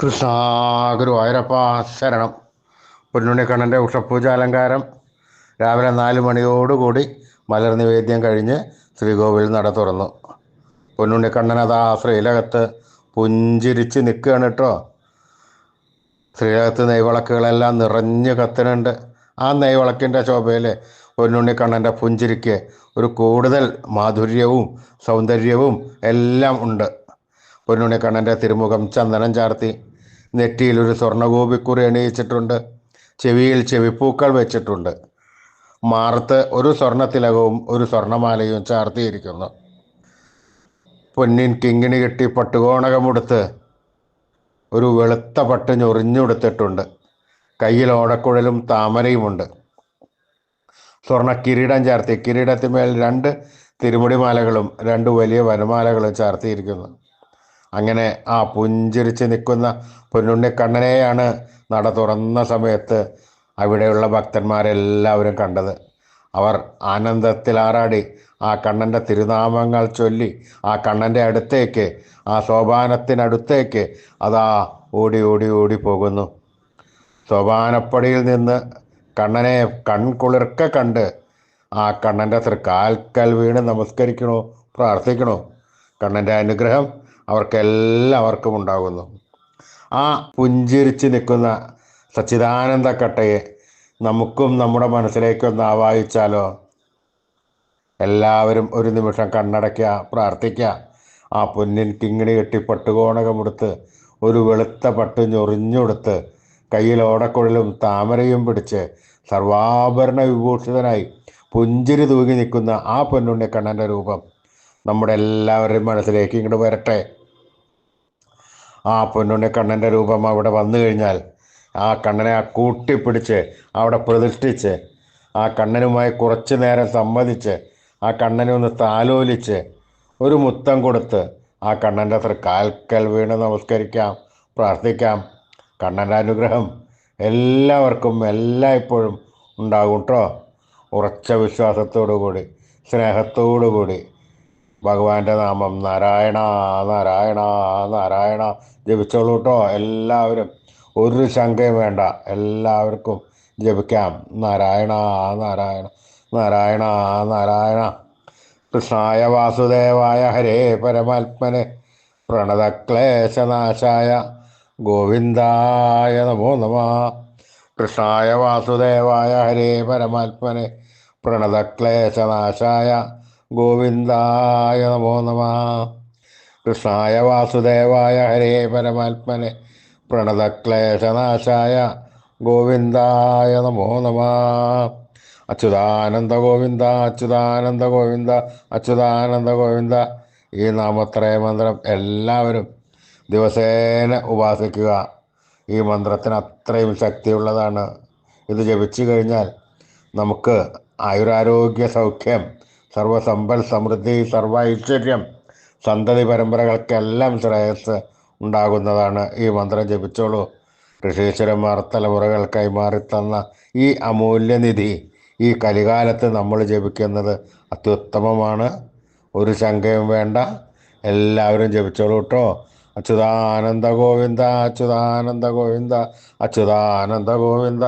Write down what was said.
കൃഷ്ണ ആയിരപ്പ ശരണം. പൊന്നുണ്ണിക്കണ്ണന്റെ ഉഷപ്പൂജ അലങ്കാരം രാവിലെ നാല് മണിയോടുകൂടി മലർ നിവേദ്യം കഴിഞ്ഞ് ശ്രീകോവിൽ നട തുറന്നു. പൊന്നുണ്ണിക്കണ്ണൻ അതാ ശ്രീലകത്ത് പുഞ്ചിരിച്ച് നിൽക്കുകയാണ് കേട്ടോ. ശ്രീലകത്ത് നെയ്വിളക്കുകളെല്ലാം നിറഞ്ഞു കത്തുന്നുണ്ട്. ആ നെയ്വിളക്കിന്റെ ശോഭയിൽ പൊന്നുണ്ണിക്കണ്ണന്റെ പുഞ്ചിരിക്ക് ഒരു കൂടുതൽ മാധുര്യവും സൗന്ദര്യവും എല്ലാം ഉണ്ട്. പൊന്നുണ്ണിക്കണ്ണന്റെ തിരുമുഖം ചന്ദനം ചാർത്തി. നെറ്റിയിൽ ഒരു സ്വർണഗോപിക്കുറി അണിയിച്ചിട്ടുണ്ട്. ചെവിയിൽ ചെവിപ്പൂക്കൾ വെച്ചിട്ടുണ്ട്. മാറത്ത് ഒരു സ്വർണത്തിലകവും ഒരു സ്വർണമാലയും ചാർത്തിയിരിക്കുന്നു. പൊന്നിൻ കിങ്ങിണി കെട്ടി പട്ടുകോണകമുടുത്ത് ഒരു വെളുത്ത പട്ട് ഞൊറിഞ്ഞുടുത്തിട്ടുണ്ട്. കയ്യിൽ ഓടക്കുഴലും താമരയുമുണ്ട്. സ്വർണ കിരീടം ചാർത്തി. കിരീടത്തിന്മേൽ രണ്ട് തിരുമുടിമാലകളും രണ്ട് വലിയ വനമാലകളും ചാർത്തിയിരിക്കുന്നു. അങ്ങനെ ആ പുഞ്ചിരിച്ച് നിൽക്കുന്ന പൊന്നുണ്ണിക്കണ്ണനെയാണ് നട തുറന്ന സമയത്ത് അവിടെയുള്ള ഭക്തന്മാരെല്ലാവരും കണ്ടത്. അവർ ആനന്ദത്തിൽ ആറാടി ആ കണ്ണന്റെ തിരുനാമങ്ങൾ ചൊല്ലി ആ കണ്ണന്റെ അടുത്തേക്ക് ആ സോപാനത്തിനടുത്തേക്ക് അതാ ഓടി ഓടി ഓടി പോകുന്നു. സോപാനപ്പടിയിൽ നിന്ന് കണ്ണനെ കൺകുളിർക്ക കണ്ട് ആ കണ്ണന്റെ തൃക്കാൽക്കൽ വീണ് നമസ്കരിക്കണോ പ്രാർത്ഥിക്കണോ? കണ്ണന്റെ അനുഗ്രഹം അവർക്കെല്ലാവർക്കും ഉണ്ടാകുന്നു. ആ പുഞ്ചിരിച്ച് നിൽക്കുന്ന സച്ചിദാനന്ദ കട്ടയെ നമുക്കും നമ്മുടെ മനസ്സിലേക്കൊന്ന് ആവാഹിച്ചാലോ? എല്ലാവരും ഒരു നിമിഷം കണ്ണടയ്ക്കുക പ്രാർത്ഥിക്കുക. ആ പൊന്നിൻ കിങ്ങിണി കെട്ടി പട്ടുകോണകമെടുത്ത് ഒരു വെളുത്ത പട്ട് ഞൊറിഞ്ഞെടുത്ത് കയ്യിൽ ഓടക്കുഴലും താമരയും പിടിച്ച് സർവാഭരണ വിഭൂഷിതനായി പുഞ്ചിരി തൂങ്ങി നിൽക്കുന്ന ആ പൊന്നുണ്ണിക്കണ്ണന്റെ രൂപം. നമ്മുടെ എല്ലാവരുടെയും മനസ്സിലേക്ക് ഇങ്ങോട്ട് വരട്ടെ. ആ പൊന്നുണ്ണി കണ്ണന്റെ രൂപം അവിടെ വന്നു കഴിഞ്ഞാൽ ആ കണ്ണനെ ആ കൂട്ടിപ്പിടിച്ച് അവിടെ പ്രതിഷ്ഠിച്ച് ആ കണ്ണനുമായി കുറച്ച് നേരം സമ്മതിച്ച് ആ കണ്ണനെ ഒന്ന് താലോലിച്ച് ഒരു മുത്തം കൊടുത്ത് ആ കണ്ണന്റെ അത്ര കാൽക്കൽ വീണ് നമസ്കരിക്കാം പ്രാർത്ഥിക്കാം. കണ്ണന്റെ അനുഗ്രഹം എല്ലാവർക്കും എല്ലായ്പ്പോഴും ഉണ്ടാകും കേട്ടോ ഉറച്ച വിശ്വാസത്തോടു കൂടി സ്നേഹത്തോടു കൂടി ഭഗവാന്റെ നാമം നാരായണ നാരായണ നാരായണ. ജപിച്ചോളൂ കേട്ടോ എല്ലാവരും. ഒരു ശങ്കയും വേണ്ട എല്ലാവർക്കും ജപിക്കാം. നാരായണ നാരായണ നാരായണ നാരായണ. കൃഷ്ണായ വാസുദേവായ ഹരേ പരമാത്മനെ. പ്രണതക്ലേശനാശായ ഗോവിന്ദായ നമോ നമ. കൃഷ്ണായ വാസുദേവായ ഹരേ പരമാത്മനെ. പ്രണതക്ലേശനാശായ ഗോവിന്ദായ നമോ നമ. കൃഷ്ണായ വാസുദേവായ ഹരേ പരമാത്മനെ. പ്രണതക്ലേശനാശായ ഗോവിന്ദായ നമോ നമ. അച്യുതാനന്ദ ഗോവിന്ദ അച്യുതാനന്ദ ഗോവിന്ദ അച്യുതാനന്ദ ഗോവിന്ദ. ഈ നാമത്രയ മന്ത്രം എല്ലാവരും ദിവസേന ഉപാസിക്കുക. ഈ മന്ത്രത്തിന് അത്രയും ശക്തിയുള്ളതാണ്. ഇത് ജപിച്ചു കഴിഞ്ഞാൽ നമുക്ക് ആയുരാരോഗ്യ സൗഖ്യം സർവസമ്പൽ സമൃദ്ധി സർവ ഐശ്വര്യം സന്തതി പരമ്പരകൾക്കെല്ലാം ശ്രേയസ് ഉണ്ടാകുന്നതാണ് ഈ മന്ത്രം ജപിച്ചോളൂ. ഋഷീശ്വരന്മാർ തലമുറകൾ കൈമാറി തന്ന ഈ അമൂല്യനിധി ഈ കലികാലത്ത് നമ്മൾ ജപിക്കുന്നത് അത്യുത്തമമാണ്. ഒരു ശങ്കയും വേണ്ട എല്ലാവരും ജപിച്ചോളൂ കേട്ടോ അച്യുതാനന്ദ ഗോവിന്ദ അച്യുതാനന്ദ ഗോവിന്ദ അച്യുതാനന്ദ ഗോവിന്ദ.